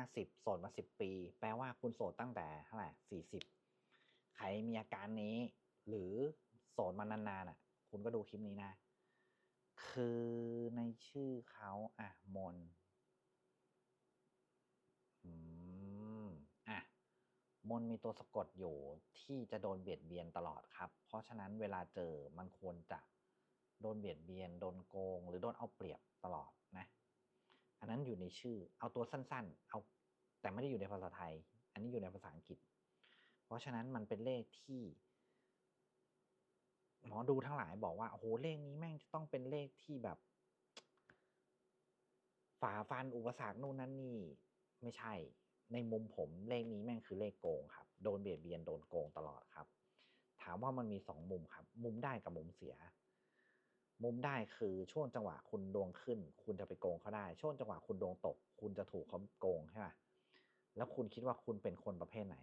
าสิบโสดมาสิบปี แปลว่าคุณโสดตั้งแต่เท่าไหร่สี่สิบใครมีอาการนี้ หรือโสดมานานๆอะ คุณก็ดูคลิปนี้นะ คือในชื่อเขาอะมนอืมอะมนมีตัวสะกดอยู่ที่จะโดนเบียดเบียนตลอดครับ เพราะฉะนั้นเวลาเจอมันควรจะโดนเบียดเบียน โดนโกง หรือโดนเอาเปรียบตลอดนะ อันนั้นอยู่ในชื่อ เอาตัวสั้นๆ เอาแต่ไม่ได้อยู่ในภาษาไทย อันนี้อยู่ในภาษาอังกฤษ เพราะฉะนั้นมันเป็นเลขที่ หมอดูทั้งหลายบอกว่าโอ้โหเลขนี้แม่งจะต้องเป็นเลขที่แบบ ฝ่าฟันอุปสรรคนู่นนั่นนี่ ไม่ใช่ ในมุมผมเลขนี้แม่งคือเลขโกงครับ โดนเบียดเบียนโดนโกงตลอดครับ ถามว่ามันมีสองมุมครับ มุมได้กับมุมเสีย มุมได้คือช่วงจังหวะคุณดวงขึ้น คุณจะไปโกงเขาได้ ช่วงจังหวะคุณดวงตก คุณจะถูกเขาโกงใช่ไหมแล้วคุณคิดว่าคุณเป็นคนประเภทไหน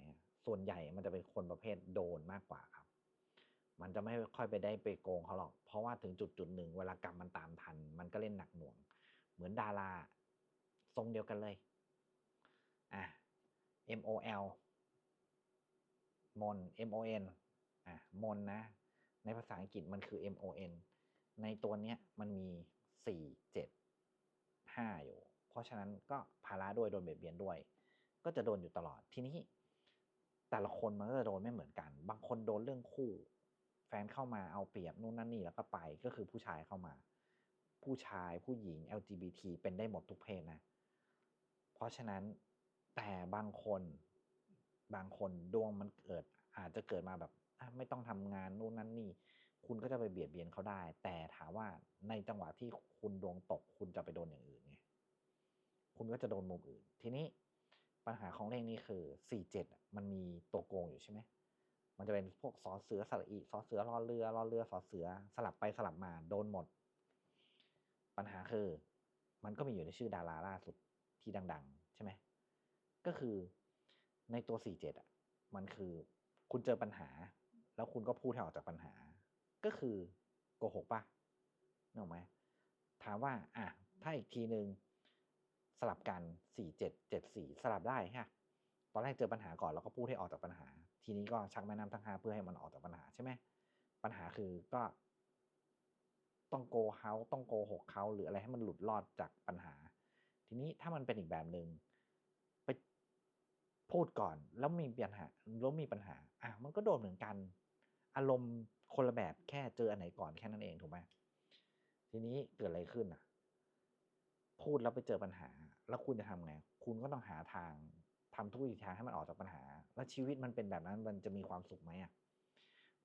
ส่วนใหญ่มันจะเป็นคนประเภทโดนมากกว่าครับ มันจะไม่ค่อยไปได้ไปโกงเขาหรอก เพราะว่าถึงจุดจุดหนึ่งเวลากรรมมันตามทัน มันก็เล่นหนักหน่วง เหมือนดาราทรงเดียวกันเลย อะ M O L มน M O N อะมนนะ ในภาษาอังกฤษมันคือ M O N ในตัวเนี้ยมันมีสี่เจ็ดห้าอยู่ เพราะฉะนั้นก็ภาระด้วยโดนเบียดเบียนด้วย ก็จะโดนอยู่ตลอดทีนี้แต่ละคนมันก็จะโดนไม่เหมือนกัน บางคนโดนเรื่องคู่ แฟนเข้ามาเอาเปรียบนู่นนั่นนี่แล้วก็ไปก็คือผู้ชายเข้ามา ผู้ชายผู้หญิง LGBT เป็นได้หมดทุกเพศนะ เพราะฉะนั้นแต่บางคนบางคนดวงมันเกิดอาจจะเกิดมาแบบไม่ต้องทำงานนู่นนั่นนี่ คุณก็จะไปเบียดเบียนเขาได้ แต่ถามว่าในจังหวะที่คุณดวงตก คุณจะไปโดนอย่างอื่นไงคุณก็จะโดนมุมอื่น ทีนี้ปัญหาของเลขนี้คือสี่เจ็ดมันมีตัวโกงอยู่ใช่ไหมมันจะเป็นพวกสอเสือสระอีสอเสือรอเรือรอเรือสอเสือสลับไปสลับมาโดนหมด ปัญหาคือ มันก็มีอยู่ในชื่อดาราล่าสุดที่ดัง ๆ ใช่ไหมก็คือในตัวสี่เจ็ดอะ มันคือคุณเจอปัญหา แล้วคุณก็พูดให้ออกจากปัญหา ก็คือโกหกปะนึกออกไหมถามว่าอะถ้าอีกทีหนึ่งสลับกันสี่เจ็ดเจ็ดสี่สลับได้ฮะตอนแรกเจอปัญหาก่อนแล้วก็พูดให้ออกจากปัญหา ทีนี้ก็ชักแม่น้ำทั้งห้าเพื่อให้มันออกจากปัญหาใช่ไหมปัญหาคือก็ต้องโกเขาต้องโกหกเขาหรืออะไรให้มันหลุดรอดจากปัญหา ทีนี้ถ้ามันเป็นอีกแบบหนึง่งไปพูดก่อนแล้วมีปัญหาแล้วมีปัญหาอะมันก็โดนเหมือนกัน อารมณ์ คนละแบบแค่เจออันไหนก่อนแค่นั้นเองถูกไหมทีนี้เกิดอะไรขึ้นอะ พูดแล้วไปเจอปัญหา แล้วคุณจะทำไง คุณก็ต้องหาทางทำทุกวิถีทางให้มันออกจากปัญหา แล้วชีวิตมันเป็นแบบนั้นมันจะมีความสุขไหมอะ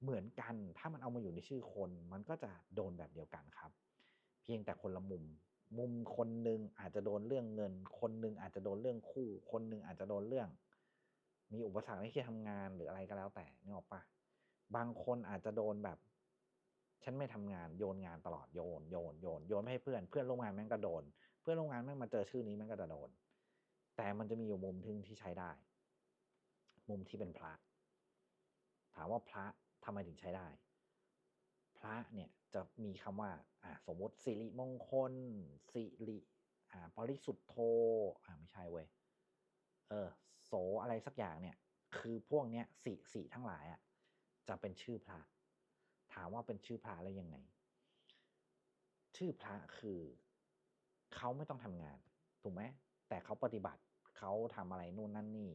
เหมือนกันถ้ามันเอามาอยู่ในชื่อคน มันก็จะโดนแบบเดียวกันครับ เพียงแต่คนละมุม มุมคนหนึ่งอาจจะโดนเรื่องเงิน คนหนึ่งอาจจะโดนเรื่องคู่ คนหนึ่งอาจจะโดนเรื่อง มีอุปสรรคในที่ทำงานหรืออะไรก็แล้วแต่นึกออกปะ บางคนอาจจะโดนแบบ ฉันไม่ทำงานโยนงานตลอดโยนโยนโยนโยนไม่ให้เพื่อนเพื่อนร่วมงานแม่งก็โดน เพื่อนร่วมงานแม่งมาเจอชื่อนี้แม่งก็จะโดน แต่มันจะมีอยู่มุมทึงที่ใช้ได้ มุมที่เป็นพระ ถามว่าพระทำไมถึงใช้ได้ พระเนี่ยจะมีคำว่าอ่าสมมติสิริมงคลสิริอ่าปริสุทธโธอ่าไม่ใช่เว้ยเออโสอะไรสักอย่างเนี่ย คือพวกเนี้ยสิสิทั้งหลายอะ จะเป็นชื่อพระ ถามว่าเป็นชื่อพระแล้วยังไง ชื่อพระคือเขาไม่ต้องทำงาน ถูกไหมแต่เขาปฏิบัติเขาทำอะไรนู่นนั่นนี่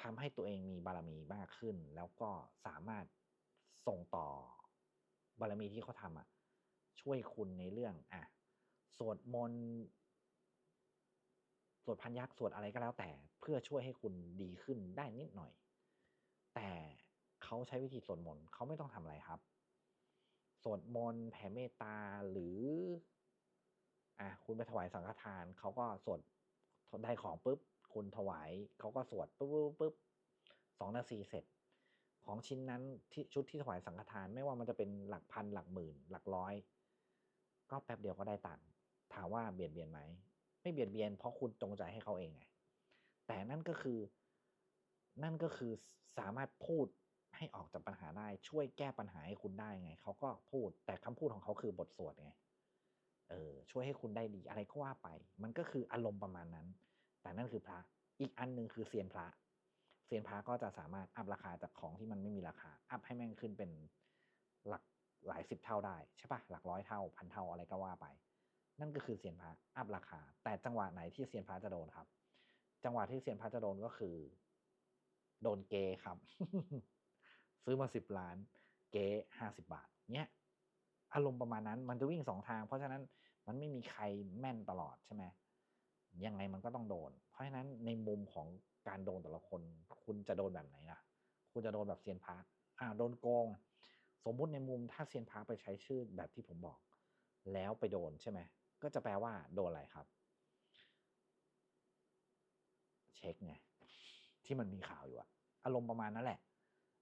ทำให้ตัวเองมีบารมีมากขึ้น แล้วก็สามารถส่งต่อบารมีที่เขาทำอะช่วยคุณในเรื่องอะสวดมนต์สวดพันยักษ์สวดอะไรก็แล้วแต่ เพื่อช่วยให้คุณดีขึ้นได้นิดหน่อย แต่ เขาใช้วิธีสวดมนต์เขาไม่ต้องทำอะไรครับสวดมนต์แผ่เมตตาหรืออะคุณไปถวายสังฆทานเขาก็สวดได้ของปุ๊บคุณถวายเขาก็สวดปุ๊บปุ๊บปุ๊บสองนาทีเสร็จ ของชิ้นนั้นที่ชุดที่ถวายสังฆทานไม่ว่ามันจะเป็นหลักพันหลักหมื่น หลักร้อย ก็แป๊บเดียวก็ได้ตังค์ถามว่าเบียดเบียนไหมไม่เบียดเบียนเพราะคุณจงใจให้เขาเองไงแต่นั่นก็คือ นั่นก็คือสามารถพูด ให้ออกจากปัญหาได้ ช่วยแก้ปัญหาให้คุณได้ไงเขาก็พูดแต่คำพูดของเขาคือบทสวดไงเออช่วยให้คุณได้ดีอะไรก็ว่าไป มันก็คืออารมณ์ประมาณนั้น แต่นั่นคือพระอีกอันหนึ่งคือเซียนพระเซียนพระก็จะสามารถอัพราคาจากของที่มันไม่มีราคา อัพให้แม่งขึ้นเป็นหลักหลายสิบเท่าได้ใช่ปะหลักร้อยเท่าพันเท่าอะไรก็ว่าไป นั่นก็คือเซียนพระอัพราคา แต่จังหวะไหนที่เซียนพระจะโดนครับ จังหวะที่เซียนพระจะโดนก็คือ โดนเกครับ ซื้อมาสิบล้าน เกห้าสิบาทเนี้ยอารมณ์ประมาณนั้นมันจะวิ่งสองทาง เพราะฉะนั้นมันไม่มีใครแม่นตลอดใช่ไหมยังไงมันก็ต้องโดน เพราะฉะนั้นในมุมของการโดนแต่ละคน คุณจะโดนแบบไหนล่ะ คุณจะโดนแบบเซียนพระอ่าโดนโกง สมมุติในมุมถ้าเซียนพระไปใช้ชื่อแบบที่ผมบอก แล้วไปโดนใช่ไหมก็จะแปลว่าโดนอะไรครับ เช็คไงที่มันมีข่าวอยู่อะอารมณ์ประมาณนั้นแหละ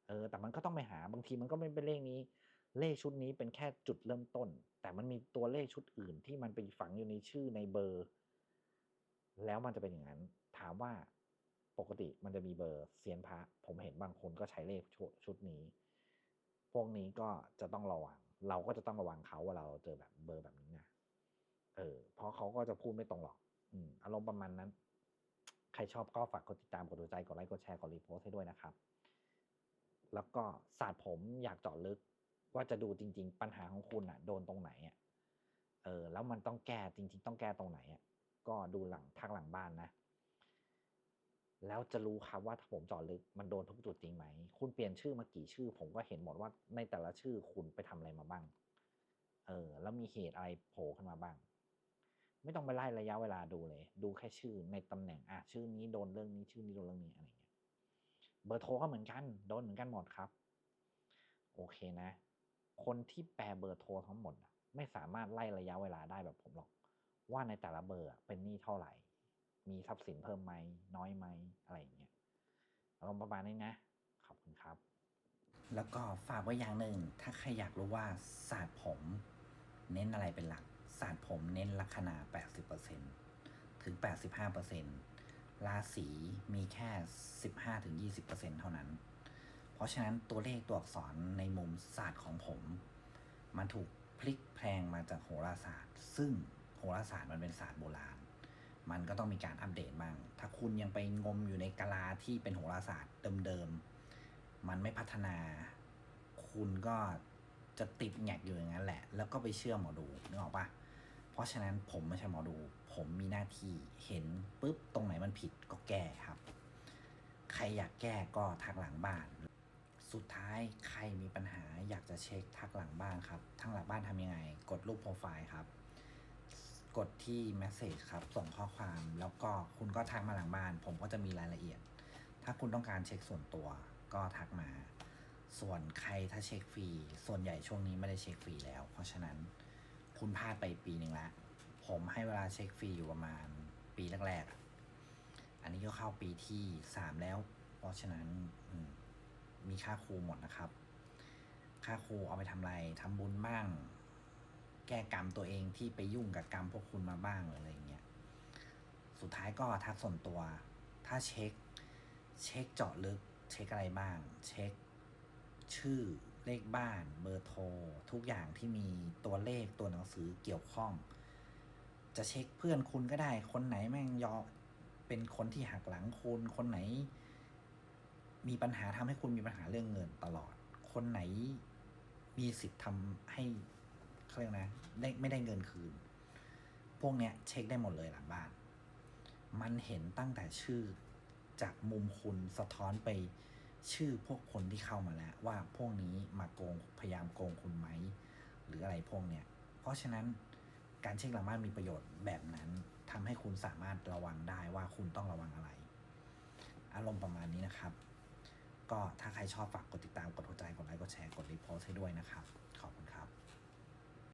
เออแต่มันก็ต้องไปหาบางทีมันก็ไม่เป็นเลขนี้ เลขชุดนี้เป็นแค่จุดเริ่มต้น แต่มันมีตัวเลขชุดอื่นที่มันไปฝังอยู่ในชื่อในเบอร์ แล้วมันจะเป็นอย่างนั้น ถามว่าปกติมันจะมีเบอร์เซียนพระ ผมเห็นบางคนก็ใช้เลขชุดชุดนี้ พวกนี้ก็จะต้องระวัง เราก็จะต้องระวังเขาวลาเราเจอแบบเบอร์แบบนี้นะเออเพราะเขาก็จะพูดไม่ตรงหรอก อืมอารมณ์ประมาณนั้น ใครชอบก็ฝากกดติดตามกดหัวใจกดไลค์กดแชร์กดรีโพสให้ด้วยนะครับ แล้วก็ศาสตร์ผมอยากเจาะลึก ว่าจะดูจริง ๆ ปัญหาของคุณอะ โดนตรงไหนอะเออแล้วมันต้องแก้จริง ๆ ต้องแก้ตรงไหนอะก็ดูหลังทางหลังบ้านนะแล้วจะรู้ครับว่าถ้าผมเจาะลึกมันโดนทุกจุดจริงไหม คุณเปลี่ยนชื่อมากี่ชื่อ ผมก็เห็นหมดว่าในแต่ละชื่อคุณไปทำอะไรมาบ้าง เออ แล้วมีเหตุอะไรโผล่ขึ้นมาบ้าง ไม่ต้องไปไล่ระยะเวลาดูเลย ดูแค่ชื่อในตำแหน่งอะชื่อนี้โดนเรื่องนี้ชื่อนี้โดนเรื่องนี้อะไร เบอร์โทรก็เหมือนกัน โดนเหมือนกันหมดครับ โอเคนะ คนที่แปลเบอร์โทรทั้งหมดไม่สามารถไล่ระยะเวลาได้แบบผมหรอก ว่าในแต่ละเบอร์เป็นหนี้เท่าไหร่ มีทรัพย์สินเพิ่มไหมน้อยไหมอะไรอย่างเงี้ยอารมณ์ประมาณนี้นะ ขอบคุณครับ แล้วก็ฝากไว้อย่างหนึ่ง ถ้าใครอยากรู้ว่าศาสตร์ผม เน้นอะไรเป็นหลักศาสตร์ผมเน้นลัคนา80%ถึง 85% ราศีมีแค่ 15-20%เท่านั้น เพราะฉะนั้นตัวเลขตัวอักษรในมุมศาสตร์ของผม มันถูกพลิกแพลงมาจากโหราศาสตร์ ซึ่งโหราศาสตร์มันเป็นศาสตร์โบราณ มันก็ต้องมีการอัปเดตบ้าง ถ้าคุณยังไปงมอยู่ในกาลาที่เป็นโหราศาสตร์เดิมๆ มันไม่พัฒนา คุณก็จะติดแงกอยู่อย่างนั้นแหละ แล้วก็ไปเชื่อหมอดูนึกออกปะ เพราะฉะนั้นผมไม่ใช่หมอดู ผมมีหน้าที่เห็นปุ๊บตรงไหนมันผิดก็แก้ครับ ใครอยากแก้ก็ทักหลังบ้าน สุดท้ายใครมีปัญหาอยากจะเช็คทักหลังบ้านครับทักหลังบ้านทำยังไง กดรูปโปรไฟล์ครับ กดที่ Message ครับ ส่งข้อความแล้วก็คุณก็ทักมาหลังบ้าน ผมก็จะมีรายละเอียด ถ้าคุณต้องการเช็คส่วนตัวก็ทักมา ส่วนใครถ้าเช็คฟรีส่วนใหญ่ช่วงนี้ไม่ได้เช็คฟรีแล้ว เพราะฉะนั้น คุณพลาดไปปีหนึ่งละผมให้เวลาเช็คฟรีอยู่ประมาณปีแรกๆอันนี้ก็เข้าปีที่สามแล้ว เพราะฉะนั้นมีค่าครูหมดนะครับ ค่าครูเอาไปทำอะไรทำบุญบ้าง แก้กรรมตัวเองที่ไปยุ่งกับกรรมพวกคุณมาบ้างหรืออะไรเงี้ย สุดท้ายก็ทักส่วนตัว ถ้าเช็ค เช็คเจาะลึก เช็คอะไรบ้าง เช็คชื่อ เลขบ้านเบอร์โทร ทุกอย่างที่มีตัวเลขตัวหนังสือเกี่ยวข้อง จะเช็คเพื่อนคุณก็ได้ คนไหนแม่งยอเป็นคนที่หักหลังคุณคนไหน มีปัญหาทำให้คุณมีปัญหาเรื่องเงินตลอด คนไหนมีสิทธิ์ทำให้เขาเรียกนะได้ไม่ได้เงินคืน พวกเนี้ยเช็คได้หมดเลยหลังบ้าน มันเห็นตั้งแต่ชื่อจากมุมคุณสะท้อนไป ชื่อพวกคนที่เข้ามาแล้ว ว่าพวกนี้มาโกงพยายามโกงคุณไหม หรืออะไรพวกเนี้ยเพราะฉะนั้นการเช็คหลังบ้านมีประโยชน์แบบนั้นทำให้คุณสามารถระวังได้ว่าคุณต้องระวังอะไร อารมณ์ประมาณนี้นะครับ ก็ถ้าใครชอบฝากกดติดตามกดหัวใจกดไลค์กดแชร์กดรีโพสต์ให้ด้วยนะครับ